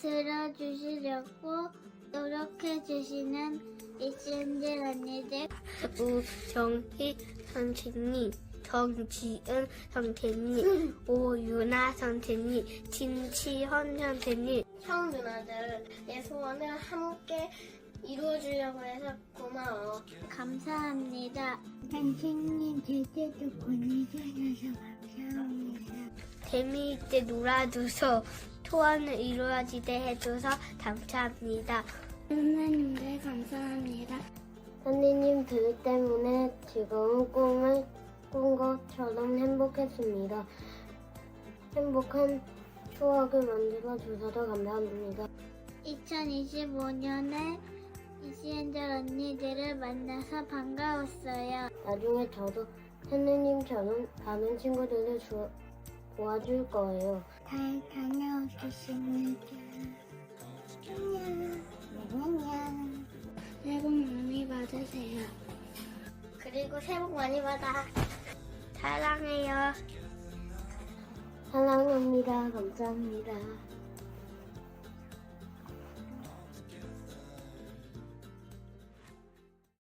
들어주시려고 노력해주시는 이신들 언니들. 우정희 선생님 정지은 선생님 오유나 선생님 진치현 선생님 형 누나들의 소원을 함께 이루어주려고 해서 고마워. 감사합니다. 선생님 제대로 보내주셔서 감사합니다. 재미있게 놀아줘서 소원을 이루어지게 해줘서 감사합니다. 선생님들 감사합니다. 선생님들 때문에 즐거운 꿈을 꾼 것처럼 행복했습니다. 행복한 추억을 만들어 주셔서 감사합니다. 2025년에 이시엔젤 언니들을 만나서 반가웠어요. 나중에 저도 선생님처럼 다른 친구들을 주- 도와줄 거예요. 잘 다녀오겠습니다. 안녕. 안녕. 새해 복 많이 받으세요. 그리고 새해 복 많이 받아. 사랑해요. 사랑합니다. 감사합니다.